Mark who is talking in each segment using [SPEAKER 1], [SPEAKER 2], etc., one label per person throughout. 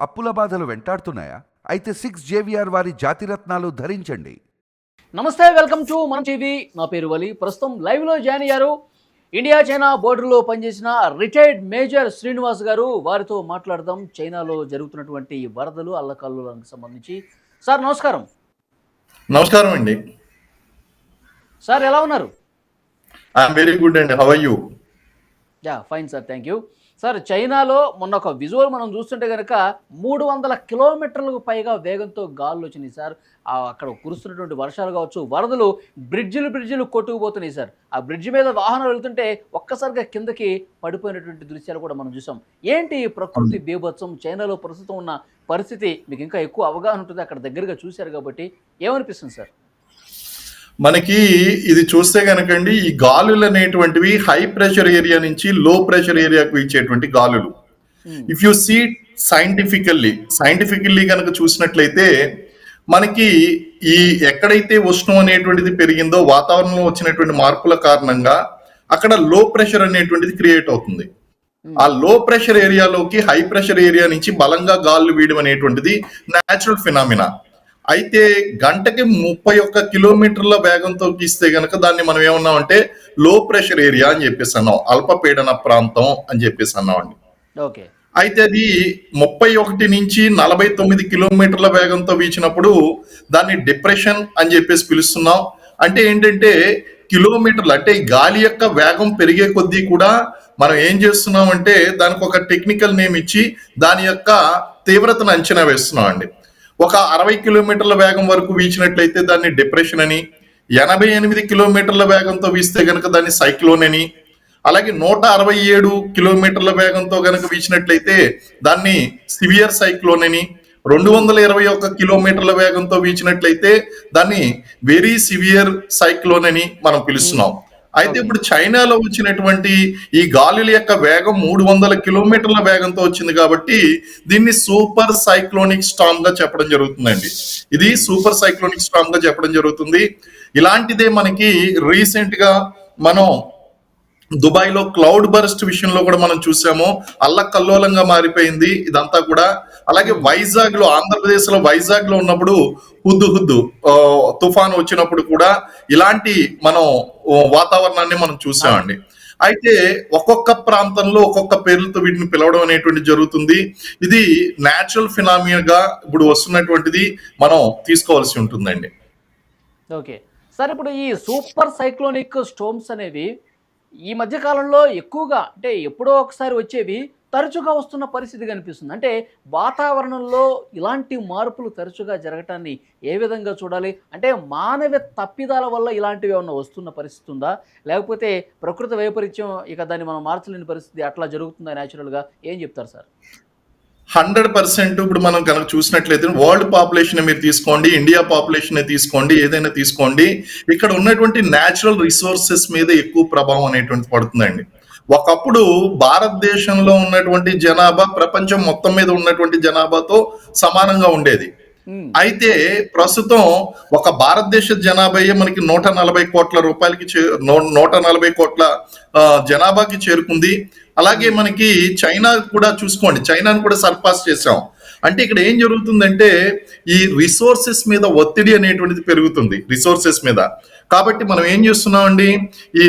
[SPEAKER 1] అప్పుల బాధలు వెంటాడుతున్నాయా? అయితే సిక్స్ జేవిఆర్ వారి జాతిరత్నాలు ధరించండి.
[SPEAKER 2] నమస్తే వెల్కమ్ టు మన టీవీ. నా పేరు వలి. ప్రస్తుతం లైవ్లో జాయిన్ అయ్యారు. ఇండియా చైనా బోర్డర్లో పనిచేసిన రిటైర్డ్ మేజర్ శ్రీనివాస్ గారు. వారితో మాట్లాడదాం. చైనాలో జరుగుతున్నటువంటి వరదలు అల్లకల్లులకు సంబంధించి. సార్ నమస్కారం.
[SPEAKER 3] నమస్కారం అండి.
[SPEAKER 2] సార్ ఎలా ఉన్నారు?
[SPEAKER 3] ఐఎమ్ వెరీ గుడ్ అండి how you
[SPEAKER 2] ya fine sir thank you sir చైనాలో మొన్న ఒక విజువల్ మనం చూస్తుంటే కనుక మూడు వందల కిలోమీటర్లకు పైగా వేగంతో గాలులు వచ్చినాయి సార్. అక్కడ కురుస్తున్నటువంటి వర్షాలు కావచ్చు వరదలు బ్రిడ్జిలు బ్రిడ్జిలు కొట్టుకుపోతున్నాయి సార్. ఆ బ్రిడ్జి మీద వాహనాలు వెళ్తుంటే ఒక్కసారిగా కిందకి పడిపోయినటువంటి దృశ్యాలు కూడా మనం చూసాం. ఏంటి ప్రకృతి బీభత్సం? చైనాలో ప్రస్తుతం ఉన్న పరిస్థితి మీకు ఇంకా ఎక్కువ అవగాహన ఉంటుంది అక్కడ దగ్గరగా చూశారు కాబట్టి ఏమనిపిస్తుంది సార్?
[SPEAKER 3] మనకి ఇది చూస్తే కనుకండి ఈ గాలులు అనేటువంటివి హై ప్రెషర్ ఏరియా నుంచి లో ప్రెషర్ ఏరియాకు ఇచ్చేటువంటి గాలులు. If you see scientifically scientifically కనుక చూసినట్లయితే మనకి ఈ ఎక్కడైతే ఉష్ణం అనేటువంటిది పెరిగిందో వాతావరణంలో వచ్చినటువంటి మార్పుల కారణంగా అక్కడ లో ప్రెషర్ అనేటువంటిది క్రియేట్ అవుతుంది. ఆ లో ప్రెషర్ ఏరియాలోకి హై ప్రెషర్ ఏరియా నుంచి బలంగా గాలులు వీయడం అనేటువంటిది న్యాచురల్ ఫినామినా అయితే గంటకి ముప్పై ఒక్క కిలోమీటర్ల వేగంతో గీస్తే గనక దాన్ని మనం ఏమన్నామంటే లో ప్రెషర్ ఏరియా అని చెప్పేసి అన్నాం. అల్పపీడన ప్రాంతం అని చెప్పేసి అన్నామండి.
[SPEAKER 2] ఓకే.
[SPEAKER 3] అయితే అది ముప్పై ఒకటి నుంచి నలభై తొమ్మిది కిలోమీటర్ల వేగంతో వీచినప్పుడు దాన్ని డిప్రెషన్ అని చెప్పేసి పిలుస్తున్నాం. అంటే ఏంటంటే కిలోమీటర్లు అంటే గాలి యొక్క వేగం పెరిగే కొద్దీ కూడా మనం ఏం చేస్తున్నాం అంటే దానికి ఒక టెక్నికల్ నేమ్ ఇచ్చి దాని యొక్క తీవ్రతను అంచనా వేస్తున్నాం అండి ఒక అరవై కిలోమీటర్ల వేగం వరకు వీచినట్లయితే దాన్ని డిప్రెషన్ అని ఎనభై ఎనిమిది కిలోమీటర్ల వేగంతో వీస్తే గనక దాన్ని సైక్లోన్ అని అలాగే నూట అరవై ఏడు కిలోమీటర్ల వేగంతో గనక వీచినట్లయితే దాన్ని సివియర్ సైక్లోన్ అని రెండు వందల ఇరవై ఒక్క కిలోమీటర్ల వేగంతో వీచినట్లయితే దాన్ని వెరీ సివియర్ సైక్లోన్ అని మనం పిలుస్తున్నాం. అయితే ఇప్పుడు చైనాలో వచ్చినటువంటి ఈ గాలుల యొక్క వేగం మూడు వందల కిలోమీటర్ల వేగంతో వచ్చింది కాబట్టి దీన్ని సూపర్ సైక్లోనిక్ స్టామ్గా చెప్పడం జరుగుతుందండి. ఇది సూపర్ సైక్లోనిక్ స్టామ్గా చెప్పడం జరుగుతుంది. ఇలాంటిదే మనకి రీసెంట్గా మనం దుబాయ్లో క్లౌడ్ బర్స్ట్ విషయంలో కూడా మనం చూసాము. అల్లకల్లోలంగా మారిపోయింది. ఇదంతా కూడా అలాగే వైజాగ్లో ఆంధ్రప్రదేశ్లో వైజాగ్లో ఉన్నప్పుడు హుద్దు హుద్దు తుఫాన్ వచ్చినప్పుడు కూడా ఇలాంటి మనం వాతావరణాన్ని మనం చూసామండి. అయితే ఒక్కొక్క ప్రాంతంలో ఒక్కొక్క పేర్లతో వీటిని పిలవడం అనేటువంటి జరుగుతుంది. ఇది న్యాచురల్ ఫినామియా ఇప్పుడు వస్తున్నటువంటిది మనం తీసుకోవాల్సి ఉంటుందండి.
[SPEAKER 2] ఓకే. సార్ ఇప్పుడు ఈ సూపర్ సైక్లోనిక్ స్టోమ్స్ అనేవి ఈ మధ్య కాలంలో ఎక్కువగా అంటే ఎప్పుడో ఒకసారి వచ్చేవి తరచుగా వస్తున్న పరిస్థితి కనిపిస్తుంది. అంటే వాతావరణంలో ఇలాంటి మార్పులు తరచుగా జరగటాన్ని ఏ విధంగా చూడాలి? అంటే మానవ తప్పిదాల వల్ల ఇలాంటివి ఏమన్నా వస్తున్న పరిస్థితి ఉందా? లేకపోతే ప్రకృతి వైపరీత్యం ఇక దాన్ని మనం మార్చలేని పరిస్థితి అట్లా జరుగుతుందా న్యాచురల్గా? ఏం చెప్తారు సార్?
[SPEAKER 3] హండ్రెడ్ పర్సెంట్ ఇప్పుడు మనం కనుక చూసినట్లయితే వరల్డ్ పాపులేషన్ మీరు తీసుకోండి ఇండియా పాపులేషన్ తీసుకోండి ఏదైనా తీసుకోండి. ఇక్కడ ఉన్నటువంటి న్యాచురల్ రిసోర్సెస్ మీద ఎక్కువ ప్రభావం అనేటువంటి పడుతుందండి. ఒకప్పుడు భారతదేశంలో ఉన్నటువంటి జనాభా ప్రపంచం మొత్తం మీద ఉన్నటువంటి జనాభాతో సమానంగా ఉండేది. అయితే ప్రస్తుతం ఒక భారతదేశ జనాభా మనకి నూట నలభై కోట్ల రూపాయలకి చే- నూట నలభై కోట్ల జనాభాకి చేరుకుంది. అలాగే మనకి చైనా కూడా చూసుకోండి. చైనాను కూడా సర్పాస్ చేసాం అంటే ఇక్కడ ఏం జరుగుతుందంటే ఈ రిసోర్సెస్ మీద ఒత్తిడి అనేటువంటిది పెరుగుతుంది రిసోర్సెస్ మీద. కాబట్టి మనం ఏం చేస్తున్నామండి? ఈ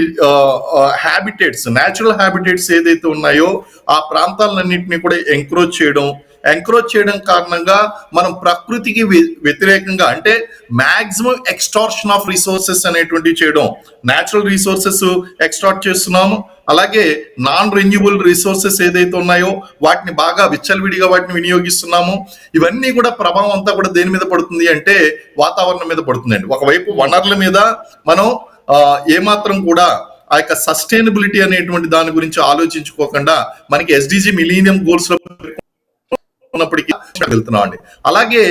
[SPEAKER 3] హ్యాబిటేట్స్ న్యాచురల్ హ్యాబిటేట్స్ ఏదైతే ఉన్నాయో ఆ ప్రాంతాలన్నింటినీ కూడా ఎంక్రోచ్ చేయడం ఎంకరేజ్ చేయడం కారణంగా మనం ప్రకృతికి వ్యతిరేకంగా అంటే మాక్సిమం ఎక్స్టార్షన్ ఆఫ్ రిసోర్సెస్ అనేటువంటివి చేయడం. న్యాచురల్ రిసోర్సెస్ ఎక్స్టార్ట్ చేస్తున్నాము అలాగే నాన్ రెన్యూబుల్ రిసోర్సెస్ ఏదైతే ఉన్నాయో వాటిని బాగా విచ్చలవిడిగా వాటిని వినియోగిస్తున్నాము. ఇవన్నీ కూడా ప్రభావం అంతా కూడా దేని మీద పడుతుంది అంటే వాతావరణం మీద పడుతుందండి. ఒకవైపు వనరుల మీద మనం ఏమాత్రం కూడా ఆ యొక్క సస్టైనబిలిటీ అనేటువంటి దాని గురించి ఆలోచించుకోకుండా మనకి ఎస్డిజి మిలీనియం గోల్స్లో ఉన్నప్పటికీ వెళ్తున్నాం అండి అలాగే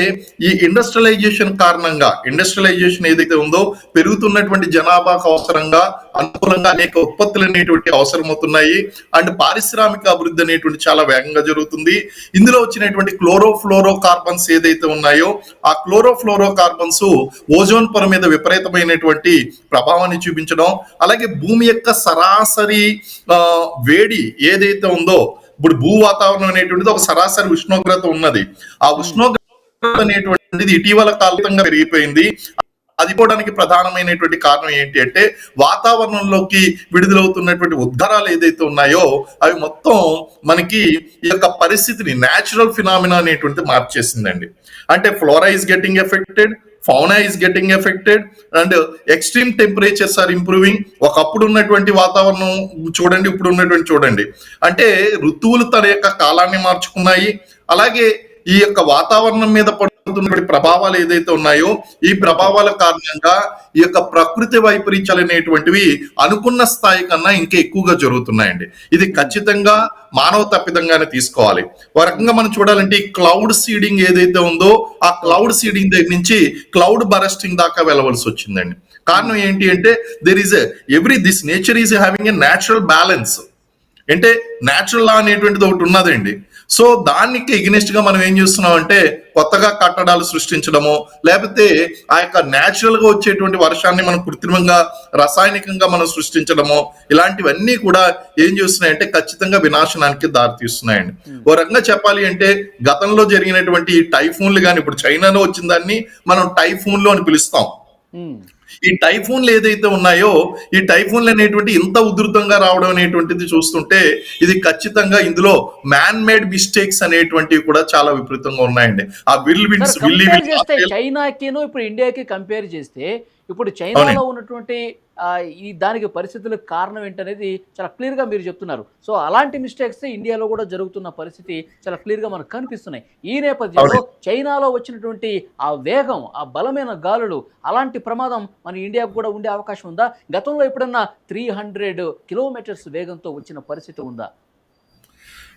[SPEAKER 3] ఈ ఇండస్ట్రియలైజేషన్ కారణంగా ఇండస్ట్రియలైజేషన్ ఏదైతే ఉందో పెరుగుతున్నటువంటి జనాభాకు అవసరంగా అనుకూలంగా అనేక ఉత్పత్తులు అనేటువంటి అవసరమవుతున్నాయి అండ్ పారిశ్రామిక అభివృద్ధి అనేటువంటి చాలా వేగంగా జరుగుతుంది. ఇందులో వచ్చినటువంటి క్లోరోఫ్లోరో కార్బన్స్ ఏదైతే ఉన్నాయో ఆ క్లోరోఫ్లోరో కార్బన్స్ ఓజోన్ పొర మీద విపరీతమైనటువంటి ప్రభావాన్ని చూపించడం అలాగే భూమి యొక్క సరాసరి వేడి ఏదైతే ఉందో ఇప్పుడు భూ వాతావరణం అనేటువంటిది ఒక సరాసరి ఉష్ణోగ్రత ఉన్నది. ఆ ఉష్ణోగ్రత అనేటువంటిది ఇటీవల కాలంగా పెరిగిపోయింది. అది పోవడానికి ప్రధానమైనటువంటి కారణం ఏంటి అంటే వాతావరణంలోకి విడుదలవుతున్నటువంటి ఉద్గారాలు ఏదైతే ఉన్నాయో అవి మొత్తం మనకి ఈ యొక్క పరిస్థితిని న్యాచురల్ ఫినామినా అనేటువంటిది మార్చేసిందండి. అంటే flora is getting affected fauna is getting affected and extreme temperatures are improving ఒకప్పుడు ఉన్నటువంటి వాతావరణం చూడండి ఇప్పుడు ఉన్నటువంటి చూడండి. అంటే ఋతువులు తన యొక్క కాలాన్ని మార్చుకున్నాయి. అలాగే ఈ యొక్క వాతావరణం మీద పడుతున్నటువంటి ప్రభావాలు ఏదైతే ఉన్నాయో ఈ ప్రభావాల కారణంగా ఈ యొక్క ప్రకృతి వైపరీత్యాలు అనేటువంటివి అనుకున్న స్థాయి కన్నా ఇంకా ఎక్కువగా జరుగుతున్నాయండి. ఇది ఖచ్చితంగా మానవ తప్పిదంగానే తీసుకోవాలి. ఒక రకంగా మనం చూడాలంటే ఈ క్లౌడ్ సీడింగ్ ఏదైతే ఉందో ఆ క్లౌడ్ సీడింగ్ దగ్గర నుంచి క్లౌడ్ బరస్టింగ్ దాకా వెళ్ళవలసి వచ్చిందండి. కారణం ఏంటి అంటే there is every this nature is having a natural balance అంటే న్యాచురల్ లా అనేటువంటిది ఒకటి ఉన్నదండి. సో దానికి ఎగ్నెస్ట్గా మనం ఏం చేస్తున్నాం అంటే కొత్తగా కట్టడాలు సృష్టించడము లేకపోతే ఆ యొక్క న్యాచురల్గా వచ్చేటువంటి వర్షాన్ని మనం కృత్రిమంగా రసాయనికంగా మనం సృష్టించడము ఇలాంటివన్నీ కూడా ఏం చేస్తున్నాయంటే ఖచ్చితంగా వినాశనానికి దారితీస్తున్నాయండి. ఓ రకంగా చెప్పాలి అంటే గతంలో జరిగినటువంటి ఈ టైఫూన్లు కానీ ఇప్పుడు చైనాలో వచ్చిన దాన్ని మనం టైఫూన్లు అని పిలుస్తాం. ఈ టైఫూన్లు ఏదైతే ఉన్నాయో ఈ టైఫూన్లు అనేటువంటి ఇంత ఉధృతంగా రావడం అనేటువంటిది చూస్తుంటే ఇది ఖచ్చితంగా ఇందులో మ్యాన్ మేడ్ మిస్టేక్స్ అనేటువంటివి కూడా చాలా విపరీతంగా ఉన్నాయండి. ఆ విల్ విన్స్ విల్లి
[SPEAKER 2] చైనాకిను ఇప్పుడు ఇండియాకి కంపేర్ చేస్తే ఇప్పుడు చైనాలో ఉన్నటువంటి ఈ దానికి పరిస్థితులకు కారణం ఏంటనేది చాలా క్లియర్గా మీరు చెప్తున్నారు. సో అలాంటి మిస్టేక్స్ ఇండియాలో కూడా జరుగుతున్న పరిస్థితి చాలా క్లియర్గా మనకు కనిపిస్తున్నాయి. ఈ నేపథ్యంలో చైనాలో వచ్చినటువంటి ఆ వేగం ఆ బలమైన గాలులు అలాంటి ప్రమాదం మన ఇండియాకు కూడా ఉండే అవకాశం ఉందా? గతంలో ఎప్పుడన్నా త్రీ హండ్రెడ్ కిలోమీటర్స్ వేగంతో వచ్చిన పరిస్థితి ఉందా?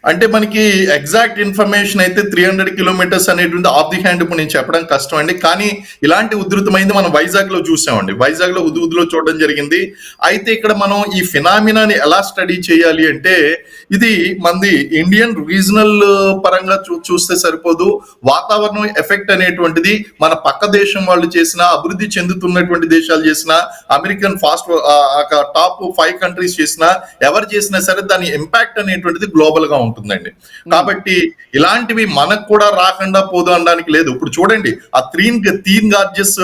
[SPEAKER 3] అంటే మనకి ఎగ్జాక్ట్ ఇన్ఫర్మేషన్ అయితే త్రీ హండ్రెడ్ కిలోమీటర్స్ అనేటువంటి ఆఫ్ ది హ్యాండ్ ఇప్పుడు నేను చెప్పడం కష్టం అండి. కానీ ఇలాంటి ఉధృతమైంది మనం వైజాగ్లో చూసామండి. వైజాగ్లో ఉదులో చూడడం జరిగింది. అయితే ఇక్కడ మనం ఈ ఫినామినాని ఎలా స్టడీ చేయాలి అంటే ఇది మంది ఇండియన్ రీజనల్ పరంగా చూ చూస్తే సరిపోదు. వాతావరణం ఎఫెక్ట్ అనేటువంటిది మన పక్క దేశం వాళ్ళు చేసిన అభివృద్ధి చెందుతున్నటువంటి దేశాలు చేసిన American fast top five countries చేసిన ఎవరు చేసినా సరే దాని ఇంపాక్ట్ అనేటువంటిది గ్లోబల్గా ఉంది ఉంటుందండి. కాబట్టి ఇలాంటివి మనకు కూడా రాకుండా పోదు అనడానికి లేదు. ఇప్పుడు చూడండి ఆ త్రీన్ తీన్ గార్జెస్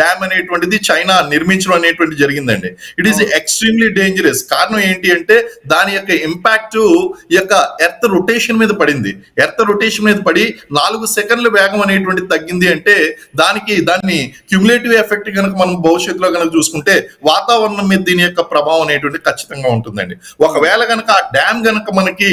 [SPEAKER 3] డ్యామ్ అనేటువంటిది చైనా నిర్మించడం అనేటువంటి జరిగిందండి. ఇట్ ఈస్ ఎక్స్ట్రీమ్లీ డేంజరస్ కారణం ఏంటి అంటే దాని యొక్క ఇంపాక్ట్ యొక్క ఎర్త్ రొటేషన్ మీద పడింది. ఎర్త్ రొటేషన్ మీద పడి నాలుగు సెకండ్ల వేగం అనేటువంటిది తగ్గింది అంటే దానికి దాన్ని క్యుములేటివ్ ఎఫెక్ట్ కనుక మనం భవిష్యత్తులో కనుక చూసుకుంటే వాతావరణం మీద దీని యొక్క ప్రభావం అనేటువంటి ఖచ్చితంగా ఉంటుందండి. ఒకవేళ కనుక ఆ డ్యామ్ గనక మనకి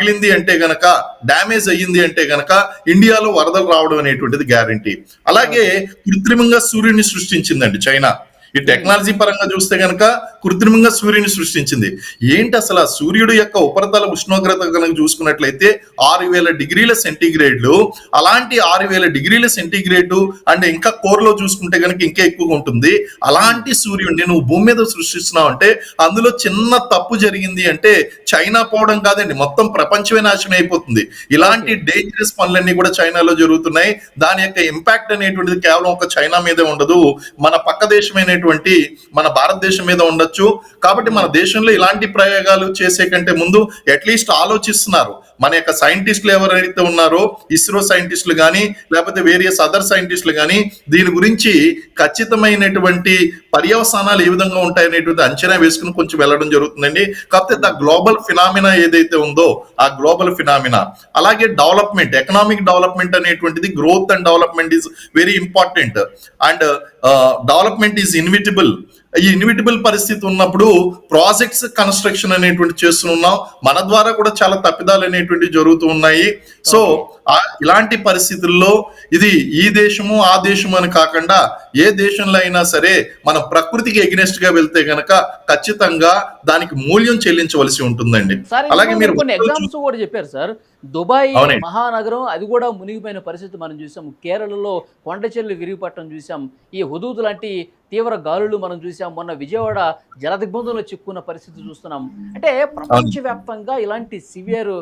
[SPEAKER 3] పగిలింది అంటే గనక డ్యామేజ్ అయ్యింది అంటే గనక ఇండియాలో వరదలు రావడం అనేటువంటిది గ్యారంటీ అలాగే కృత్రిమంగా సూర్యుని సృష్టించిందండి చైనా. ఈ టెక్నాలజీ పరంగా చూస్తే గనక కృత్రిమంగా సూర్యుని సృష్టించింది. ఏంటి అసలు ఆ సూర్యుడు యొక్క ఉపరితల ఉష్ణోగ్రత కనుక చూసుకున్నట్లయితే ఆరు వేల డిగ్రీల సెంటీగ్రేడ్లు. అలాంటి ఆరు వేల డిగ్రీల సెంటీగ్రేడ్ అండ్ ఇంకా కోర్లో చూసుకుంటే కనుక ఇంకా ఎక్కువగా ఉంటుంది. అలాంటి సూర్యుడిని నువ్వు భూమి మీద సృష్టిస్తున్నావు అంటే అందులో చిన్న తప్పు జరిగింది అంటే చైనా పోవడం కాదండి. మొత్తం ప్రపంచమే నాశనం అయిపోతుంది. ఇలాంటి డేంజరస్ పనులన్నీ కూడా చైనాలో జరుగుతున్నాయి. దాని యొక్క ఇంపాక్ట్ అనేటువంటిది కేవలం ఒక చైనా మీదే ఉండదు. మన పక్క దేశమైనటువంటి మన భారతదేశం మీద बच्चों కాబట్టి మన దేశంలో ఇలాంటి ప్రయోగాలు చేసే కంటే ముందు అట్లీస్ట్ ఆలోచిస్తున్నారు. మన యొక్క సైంటిస్టులు ఎవరైతే ఉన్నారో ఇస్రో సైంటిస్టులు కానీ లేకపోతే వేరియస్ అదర్ సైంటిస్టులు కానీ దీని గురించి ఖచ్చితమైనటువంటి పర్యవసానాలు ఏ విధంగా ఉంటాయనేటువంటి అంచనా వేసుకుని కొంచెం వెళ్ళడం జరుగుతుందండి. కాకపోతే ద గ్లోబల్ ఫినామినా ఏదైతే ఉందో ఆ గ్లోబల్ ఫినామినా అలాగే డెవలప్మెంట్ ఎకనామిక్ డెవలప్మెంట్ అనేటువంటిది growth and development is very important and development is inevitable ఈ ఇన్విటబుల్ పరిస్థితి ఉన్నప్పుడు ప్రాజెక్ట్స్ కన్స్ట్రక్షన్ అనేటువంటి చేస్తున్నాం. మన ద్వారా కూడా చాలా తప్పిదాలు అనేటువంటివి జరుగుతూ ఉన్నాయి. సో ఇలాంటి పరిస్థితుల్లో ఇది ఈ దేశము ఆ దేశము అని కాకుండా ఏ దేశంలో అయినా సరే మనం ప్రకృతికి ఎగ్నెస్ట్గా వెళ్తే గనక ఖచ్చితంగా దానికి మూల్యం చెల్లించవలసి ఉంటుందండి. అలాగే మీరు
[SPEAKER 2] ఎగ్జామ్స్ కూడా చెప్పారు సార్. దుబాయ్. మహానగరం అది కూడా మునిగిపోయిన పరిస్థితి మనం చూసాం. కేరళలో కొండ చెల్లు విరిగిపట్టడం చూసాం. ఈ హుదూద్ లాంటి తీవ్ర గాలులు మనం చూసాం. మొన్న విజయవాడ జలదిగ్బంధంలో చిక్కున్న పరిస్థితి చూస్తున్నాం. అంటే ప్రపంచవ్యాప్తంగా ఇలాంటి సివియర్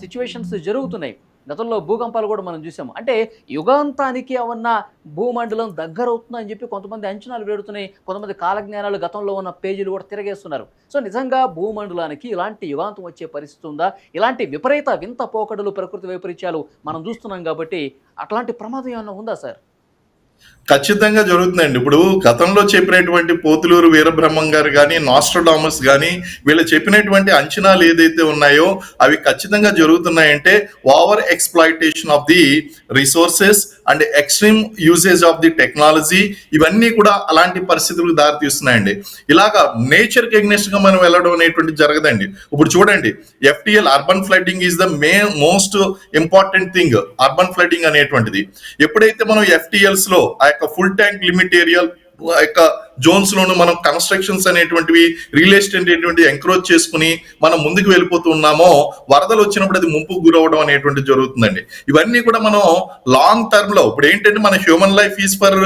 [SPEAKER 2] సిచ్యువేషన్స్ జరుగుతున్నాయి. గతంలో భూకంపాలు కూడా మనం చూసాము. అంటే యుగాంతానికి ఏమన్నా భూమండలం దగ్గర అవుతుందని చెప్పి కొంతమంది అంచనాలు వేడుతున్నాయి. కొంతమంది కాలజ్ఞానాలు గతంలో ఉన్న పేజీలు కూడా తిరగేస్తున్నారు. సో నిజంగా భూమండలానికి ఇలాంటి యుగాంతం వచ్చే పరిస్థితి ఉందా? ఇలాంటి విపరీత వింత పోకడలు ప్రకృతి వైపరీత్యాలు మనం చూస్తున్నాం కాబట్టి అట్లాంటి ప్రమాదం ఏమన్నా ఉందా సార్?
[SPEAKER 3] ఖచ్చితంగా జరుగుతుందండి. ఇప్పుడు గతంలో చెప్పినటువంటి పోతులూరు వీరబ్రహ్మం గారు కానీ నాస్ట్రోడామస్ కానీ వీళ్ళు చెప్పినటువంటి అంచనాలు ఏదైతే ఉన్నాయో అవి ఖచ్చితంగా జరుగుతున్నాయంటే over exploitation of the resources and extreme usage of the technology ఇవన్నీ కూడా అలాంటి పరిస్థితులకు దారితీస్తున్నాయండి. ఇలాగా నేచర్కి గా మనం వెళ్ళడం అనేటువంటి జరగదండి. ఇప్పుడు చూడండి FTL urban flooding is the may most important thing urban flooding అనేటువంటిది. ఎప్పుడైతే మనం ఎఫ్టిఎల్స్లో ఆ యొక్క ఫుల్ ట్యాంక్ లిమిట్ ఏరియా ఆ యొక్క జోన్స్ లోను మనం కన్స్ట్రక్షన్స్ అనేటువంటివి రియల్ ఎస్టేట్ అనేటువంటి ఎంక్రోచ్ చేసుకుని మనం ముందుకు వెళ్ళిపోతూ ఉన్నామో వరదలు వచ్చినప్పుడు అది ముంపుకు గురవడం అనేటువంటి జరుగుతుందండి. ఇవన్నీ కూడా మనం లాంగ్ టర్మ్లో ఇప్పుడు ఏంటంటే మన human life is for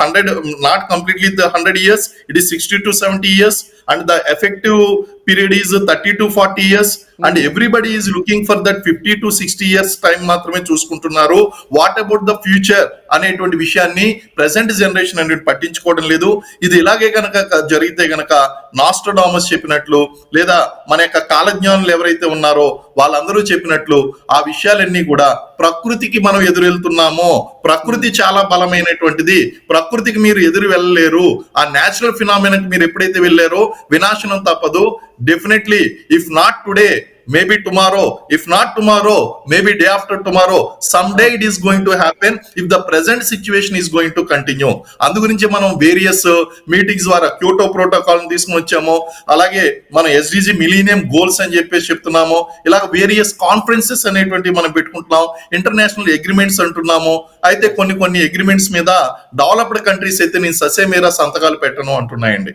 [SPEAKER 3] hundred not completely the hundred years it is sixty to seventy years and the effective period is thirty to forty years and everybody is looking for that fifty to sixty years time మాత్రమే చూసుకుంటున్నారు. What about the future అనేటువంటి విషయాన్ని present generation అనేది పట్టించుకోవడం లేదు. ఇది ఇలాగే గనక జరిగితే గనక నాస్ట్రోడామస్ చెప్పినట్లు లేదా మన యొక్క కాలజ్ఞానులు ఎవరైతే ఉన్నారో వాళ్ళందరూ చెప్పినట్లు ఆ విషయాలన్నీ కూడా ప్రకృతికి మనం ఎదురు వెళ్తున్నామో ప్రకృతి చాలా బలమైనటువంటిది ప్రకృతికి మీరు ఎదురు వెళ్ళలేరు ఆ నేచురల్ ఫినామినకి మీరు ఎప్పుడైతే వెళ్ళారో వినాశనం తప్పదు. Definitely if not today maybe tomorrow if not tomorrow maybe day after tomorrow some day it is going to happen if the present situation is going to continue అందు గురించి మనం వేరియస్ మీటింగ్స్ uh, ద్వారా క్యూటో protocol తీసుకుని వచ్చాము. అలాగే మన SDG millennium goals అని చెప్పేసి చెప్తున్నాము. ఇలాగ వేరియస్ కాన్ఫరెన్సెస్ అనేటువంటి మనం పెట్టుకుంటున్నాం ఇంటర్నేషనల్ అగ్రిమెంట్స్ అంటున్నాము. అయితే కొన్ని కొన్ని అగ్రిమెంట్స్ మీద డెవలప్డ్ కంట్రీస్ అయితే నేను ససేమేరా సంతకాలు పెట్టను అంటున్నాయండి.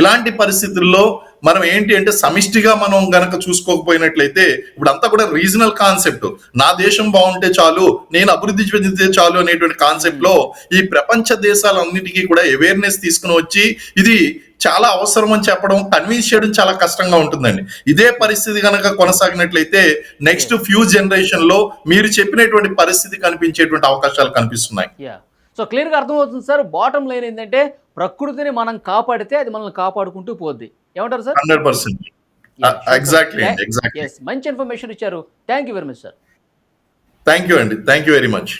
[SPEAKER 3] ఇలాంటి పరిస్థితుల్లో మనం ఏంటి అంటే సమిష్టిగా మనం గనక చూసుకోకపోయినట్లయితే ఇప్పుడు అంతా కూడా రీజనల్ కాన్సెప్ట్. నా దేశం బాగుంటే చాలు నేను అభివృద్ధి చెందితే చాలు అనేటువంటి కాన్సెప్ట్లో ఈ ప్రపంచ దేశాలన్నిటికీ కూడా అవేర్నెస్ తీసుకుని వచ్చి ఇది చాలా అవసరం అని చెప్పడం కన్విన్స్ చేయడం చాలా కష్టంగా ఉంటుందండి. ఇదే పరిస్థితి కనుక కొనసాగినట్లయితే నెక్స్ట్ ఫ్యూ జనరేషన్లో మీరు చెప్పినటువంటి పరిస్థితి కనిపించేటువంటి అవకాశాలు కనిపిస్తున్నాయి.
[SPEAKER 2] సో క్లియర్గా అర్థమవుతుంది సార్ బాటం లైన్ ఏంటంటే ప్రకృతిని మనం కాపాడితే అది మనల్ని కాపాడుకుంటూ పోద్ది. ఏమంటారు sir?
[SPEAKER 3] Hundred percent. Exactly
[SPEAKER 2] yes మంచి ఇన్ఫర్మేషన్ ఇచ్చారు. Thank you very much sir
[SPEAKER 3] thank you అండి థ్యాంక్ యూ వెరీ మచ్